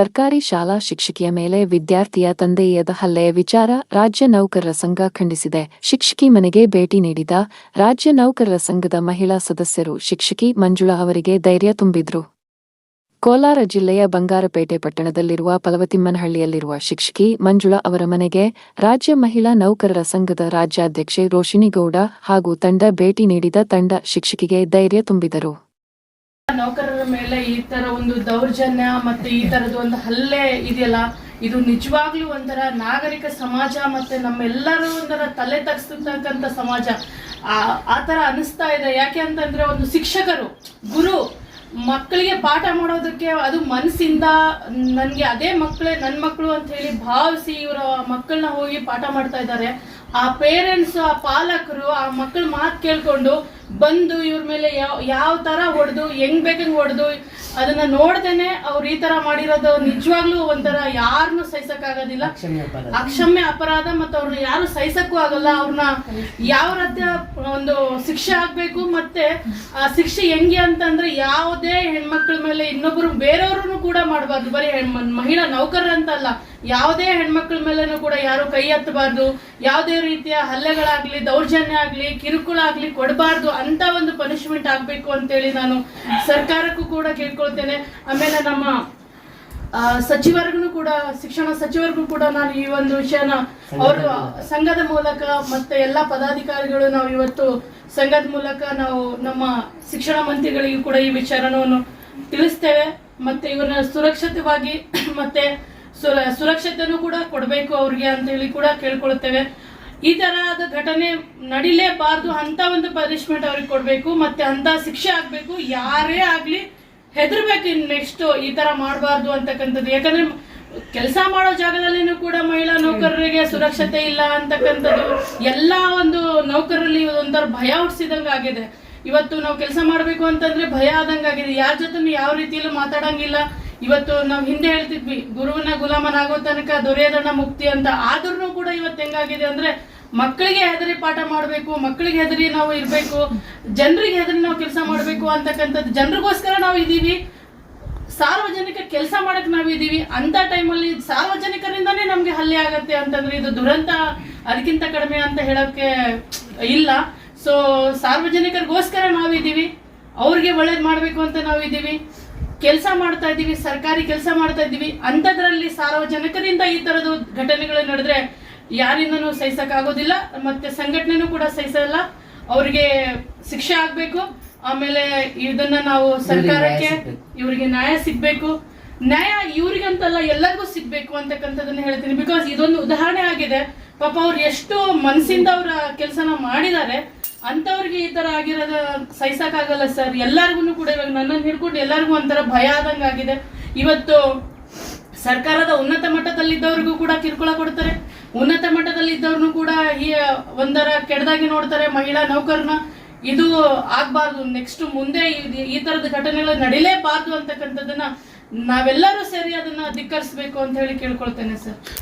ಸರ್ಕಾರಿ ಶಾಲಾ ಶಿಕ್ಷಕಿಯ ಮೇಲೆ ವಿದ್ಯಾರ್ಥಿಯ ತಂದೆಯದ ಹಲ್ಲೆ ವಿಚಾರ ರಾಜ್ಯ ನೌಕರರ ಸಂಘ ಖಂಡಿಸಿದೆ. ಶಿಕ್ಷಕಿ ಮನೆಗೆ ಭೇಟಿ ನೀಡಿದ ರಾಜ್ಯ ನೌಕರರ ಸಂಘದ ಮಹಿಳಾ ಸದಸ್ಯರು ಶಿಕ್ಷಕಿ ಮಂಜುಳಾ ಅವರಿಗೆ ಧೈರ್ಯ ತುಂಬಿದ್ರು. ಕೋಲಾರ ಜಿಲ್ಲೆಯ ಬಂಗಾರಪೇಟೆ ಪಟ್ಟಣದಲ್ಲಿರುವ ಫಲವತಿಮ್ಮನಹಳ್ಳಿಯಲ್ಲಿರುವ ಶಿಕ್ಷಕಿ ಮಂಜುಳಾ ಅವರ ಮನೆಗೆ ರಾಜ್ಯ ಮಹಿಳಾ ನೌಕರರ ಸಂಘದ ರಾಜ್ಯಾಧ್ಯಕ್ಷೆ ರೋಷಿನಿಗೌಡ ಹಾಗೂ ತಂಡ ಭೇಟಿ ನೀಡಿದ ತಂಡ ಶಿಕ್ಷಕಿಗೆ ಧೈರ್ಯ ತುಂಬಿದರು. ನೌಕರರ ಮೇಲೆ ಈ ತರ ಒಂದು ದೌರ್ಜನ್ಯ ಮತ್ತೆ ಈ ತರದ ಒಂದು ಹಲ್ಲೆ ಇದೆಯಲ್ಲ, ಇದು ನಿಜವಾಗ್ಲೂ ಒಂಥರ ನಾಗರಿಕ ಸಮಾಜ ಮತ್ತೆ ನಮ್ಮೆಲ್ಲರೂ ಒಂಥರ ತಲೆ ತಗ್ಸ್ತಕ್ಕಂಥ ಸಮಾಜ. ಆ ತರ ಅನಿಸ್ತಾ ಇದೆ. ಯಾಕೆ ಅಂತಂದ್ರೆ ಒಂದು ಶಿಕ್ಷಕರು, ಗುರು ಮಕ್ಕಳಿಗೆ ಪಾಠ ಮಾಡೋದಕ್ಕೆ ಅದು ಮನಸ್ಸಿಂದ ನನಗೆ ಅದೇ ಮಕ್ಕಳೇ ನನ್ನ ಮಕ್ಕಳು ಅಂತ ಹೇಳಿ ಭಾವಿಸಿ ಇವರು ಮಕ್ಕಳನ್ನ ಹೋಗಿ ಪಾಠ ಮಾಡ್ತಾ ಇದ್ದಾರೆ. ಆ ಪೇರೆಂಟ್ಸ್ ಆ ಪಾಲಕರು, ಆ ಮಕ್ಕಳ ಮಾತು ಕೇಳ್ಕೊಂಡು ಬಂದು ಇವ್ರ ಮೇಲೆ ಯಾವ ಯಾವ ತರ ಹೊಡೆದು, ಹೆಂಗ್ ಬೇಕಂಗ್ ಹೊಡೆದು ಅದನ್ನ ನೋಡ್ದೇನೆ ಅವ್ರು ಈ ತರ ಮಾಡಿರೋದು ನಿಜವಾಗ್ಲೂ ಒಂಥರ ಯಾರನ್ನು ಸಹಿಸಕ್ಕಾಗೋದಿಲ್ಲ. ಅಕ್ಷಮ್ಯ ಅಪರಾಧ. ಮತ್ತೆ ಅವ್ರನ್ನ ಯಾರು ಸಹಿಸಕ್ಕೂ ಆಗಲ್ಲ. ಅವ್ರನ್ನ ಯಾವ ರೀತಿಯ ಒಂದು ಶಿಕ್ಷೆ ಆಗ್ಬೇಕು ಮತ್ತೆ ಆ ಶಿಕ್ಷೆ ಹೆಂಗೆ ಅಂತಂದ್ರೆ ಯಾವುದೇ ಹೆಣ್ಮಕ್ಳ ಮೇಲೆ ಇನ್ನೊಬ್ರು ಬೇರೆಯವ್ರನ್ನು ಕೂಡ ಮಾಡಬಾರ್ದು. ಬರೀ ಮಹಿಳಾ ನೌಕರರ ಅಂತಲ್ಲ ಯಾವುದೇ ಹೆಣ್ಮಕ್ಳ ಮೇಲೆನೂ ಕೂಡ ಯಾರು ಕೈ ಎತ್ತಬಾರ್ದು. ಯಾವುದೇ ರೀತಿಯ ಹಲ್ಲೆಗಳಾಗ್ಲಿ ದೌರ್ಜನ್ಯ ಆಗ್ಲಿ ಕಿರುಕುಳ ಆಗ್ಲಿ ಕೊಡಬಾರ್ದು. ಅಂತ ಒಂದು ಆಗಬೇಕು ಅಂತೇಳಿ ನಾನು ಸರ್ಕಾರಕ್ಕೂ ಕೂಡ ಕೇಳ್ಕೊಳ್ತೇನೆ. ಆಮೇಲೆ ನಮ್ಮ ಸಚಿವರಿಗೂ ಕೂಡ, ಶಿಕ್ಷಣ ಸಚಿವರಿಗೂ ಕೂಡ ನಾನು ಈ ಒಂದು ವಿಷಯನ ಅವರು ಸಂಘದ ಮೂಲಕ ಮತ್ತೆ ಎಲ್ಲಾ ಪದಾಧಿಕಾರಿಗಳು ನಾವು ಇವತ್ತು ಸಂಘದ ಮೂಲಕ ನಾವು ನಮ್ಮ ಶಿಕ್ಷಣ ಮಂತ್ರಿಗಳಿಗೂ ಕೂಡ ಈ ವಿಚಾರವನ್ನು ತಿಳಿಸ್ತೇವೆ. ಮತ್ತೆ ಇವ್ರನ್ನ ಸುರಕ್ಷಿತವಾಗಿ ಮತ್ತೆ ಸುರ- ಸುರಕ್ಷತೆನೂ ಕೂಡ ಕೊಡಬೇಕು ಅವ್ರಿಗೆ ಅಂತ ಹೇಳಿ ಕೂಡ ಕೇಳ್ಕೊಳ್ತೇವೆ. ಈ ತರಹದ ಘಟನೆ ನಡಿಲೇಬಾರ್ದು ಅಂತ ಒಂದು ಪನಿಷ್ಮೆಂಟ್ ಅವ್ರಿಗೆ ಕೊಡ್ಬೇಕು, ಮತ್ತೆ ಅಂತ ಶಿಕ್ಷೆ ಆಗ್ಬೇಕು, ಯಾರೇ ಆಗ್ಲಿ ಹೆದರ್ಬೇಕು ನೆಕ್ಸ್ಟ್ ಈ ತರ ಮಾಡಬಾರ್ದು ಅಂತಕ್ಕಂಥದ್ದು. ಯಾಕಂದ್ರೆ ಕೆಲಸ ಮಾಡೋ ಜಾಗದಲ್ಲಿನೂ ಕೂಡ ಮಹಿಳಾ ನೌಕರರಿಗೆ ಸುರಕ್ಷತೆ ಇಲ್ಲ ಅಂತಕ್ಕಂಥದ್ದು. ಎಲ್ಲಾ ಒಂದು ನೌಕರರಲ್ಲಿ ಒಂಥರ ಭಯ ಹುಟ್ಟಿಸಿದಂಗೆ ಆಗಿದೆ. ಇವತ್ತು ನಾವು ಕೆಲಸ ಮಾಡಬೇಕು ಅಂತಂದ್ರೆ ಭಯ ಆದಂಗ ಆಗಿದೆ. ಯಾರ ಜೊತೆ ಯಾವ ರೀತಿಯಲ್ಲೂ ಮಾತಾಡಂಗಿಲ್ಲ. ಇವತ್ತು ನಾವು ಹಿಂದೆ ಹೇಳ್ತಿದ್ವಿ ಗುರುವಿನ ಗುಲಾಮನಾಗೋ ತನಕ ದೊರೆಯದಣ್ಣ ಮುಕ್ತಿ ಅಂತ. ಆದ್ರೂ ಕೂಡ ಇವತ್ತು ಹೆಂಗಾಗಿದೆ ಅಂದ್ರೆ ಮಕ್ಕಳಿಗೆ ಹೆದರಿ ಪಾಠ ಮಾಡಬೇಕು, ಮಕ್ಕಳಿಗೆ ಹೆದರಿ ನಾವು ಇರಬೇಕು, ಜನರಿಗೆ ಹೆದರಿ ನಾವು ಕೆಲಸ ಮಾಡಬೇಕು ಅಂತಕ್ಕಂಥದ್ದು ಜನರಿಗೋಸ್ಕರ ನಾವು ಇದೀವಿ ಸಾರ್ವಜನಿಕ ಕೆಲಸ ಮಾಡಕ್ ಇದ್ದೀವಿ. ಅಂತ ಟೈಮಲ್ಲಿ ಸಾರ್ವಜನಿಕರಿಂದಾನೇ ನಮ್ಗೆ ಹಲ್ಲೆ ಆಗತ್ತೆ ಅಂತಂದ್ರೆ ಇದು ದುರಂತ. ಅದಕ್ಕಿಂತ ಕಡಿಮೆ ಅಂತ ಹೇಳಕ್ಕೆ ಇಲ್ಲ. ಸೊ ಸಾರ್ವಜನಿಕರಿಗೋಸ್ಕರ ನಾವಿದ್ದೀವಿ ಅವ್ರಿಗೆ ಒಳ್ಳೇದ್ ಮಾಡಬೇಕು ಅಂತ ನಾವಿದ್ದೀವಿ ಕೆಲಸ ಮಾಡ್ತಾ ಇದ್ದೀವಿ, ಸರ್ಕಾರಿ ಕೆಲಸ ಮಾಡ್ತಾ ಇದ್ದೀವಿ. ಅಂಥದ್ರಲ್ಲಿ ಸಾರ್ವಜನಿಕರಿಂದ ಈ ಥರದ್ದು ಘಟನೆಗಳು ನಡೆದ್ರೆ ಯಾರಿಂದನೂ ಸಹಿಸಕ್ಕಾಗೋದಿಲ್ಲ ಮತ್ತೆ ಸಂಘಟನೆನೂ ಕೂಡ ಸಹಿಸಲ್ಲ. ಅವ್ರಿಗೆ ಶಿಕ್ಷೆ ಆಗ್ಬೇಕು ಆಮೇಲೆ ಇದನ್ನ ನಾವು ಸರ್ಕಾರಕ್ಕೆ ಇವರಿಗೆ ನ್ಯಾಯ ಸಿಗ್ಬೇಕು. ನ್ಯಾಯ ಇವ್ರಿಗಂತಲ್ಲ ಎಲ್ಲರಿಗೂ ಸಿಗ್ಬೇಕು ಅಂತಕ್ಕಂಥದ್ದನ್ನ ಹೇಳ್ತೀನಿ. ಬಿಕಾಸ್ ಇದೊಂದು ಉದಾಹರಣೆ ಆಗಿದೆ. ಪಾಪ ಅವ್ರು ಎಷ್ಟು ಮನಸ್ಸಿಂದ ಅವರ ಕೆಲಸನ ಮಾಡಿದ್ದಾರೆ ಅಂತವ್ರಿಗೆ ಈ ತರ ಆಗಿರೋದ ಸಹಿಸಕ್ಕಾಗಲ್ಲ ಸರ್. ಎಲ್ಲರಿಗೂ ಕೂಡ ಇವಾಗ ನನ್ನನ್ನು ಹಿಡ್ಕೊಂಡು ಎಲ್ಲರಿಗೂ ಒಂಥರ ಭಯ ಆದಂಗಾಗಿದೆ. ಇವತ್ತು ಸರ್ಕಾರದ ಉನ್ನತ ಮಟ್ಟದಲ್ಲಿದ್ದವ್ರಿಗೂ ಕೂಡ ಕಿರುಕುಳ ಕೊಡ್ತಾರೆ. ಉನ್ನತ ಮಟ್ಟದಲ್ಲಿ ಇದ್ದವ್ರನ್ನು ಕೂಡ ಈ ಒಂದರ ಕೆಡದಾಗಿ ನೋಡ್ತಾರೆ ಮಹಿಳಾ ನೌಕರನ. ಇದು ಆಗ್ಬಾರ್ದು. ನೆಕ್ಸ್ಟ್ ಮುಂದೆ ಈ- ತರದ ಘಟನೆಗಳು ನಡೀಲೇಬಾರ್ದು ಅಂತಕ್ಕಂಥದ್ದನ್ನ ನಾವೆಲ್ಲರೂ ಸೇರಿ ಅದನ್ನ ಧಿಕ್ಕರಿಸ್ಬೇಕು ಅಂತ ಹೇಳಿ ಕೇಳ್ಕೊಳ್ತೇನೆ ಸರ್.